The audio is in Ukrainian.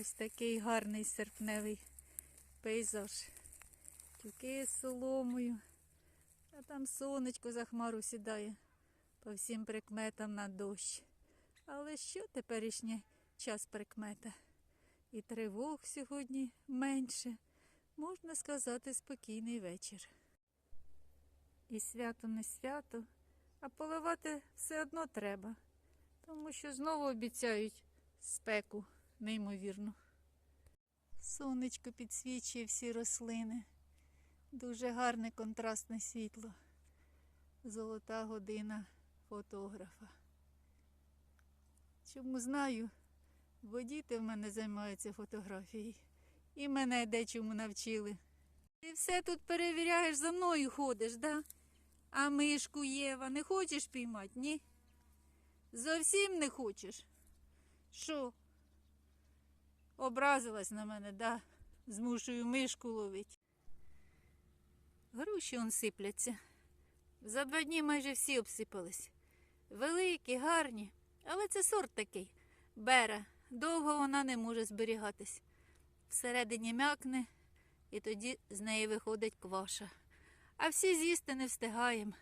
Ось такий гарний серпневий пейзаж. Тюки з соломою. А там сонечко за хмару сідає по всім прикметам на дощ. Але що теперішній час прикмета? І тривог сьогодні менше. Можна сказати, спокійний вечір. І свято не свято, а поливати все одно треба, тому що знову обіцяють спеку, неймовірно. Сонечко підсвічує всі рослини. Дуже гарне контрастне світло. Золота година фотографа. Чому знаю, бо діти в мене займаються фотографією. І мене дечому навчили. Ти все тут перевіряєш, за мною ходиш, да? А мишку Єва не хочеш піймати, ні? Зовсім не хочеш? Що? Образилась на мене, да? Змушую мишку ловить. Груші он сипляться. За два дні майже всі обсипались. Великі, гарні, але це сорт такий. Бера. Довго вона не може зберігатись. Всередині м'якне, і тоді з неї виходить кваша. А всі з'їсти не встигаємо.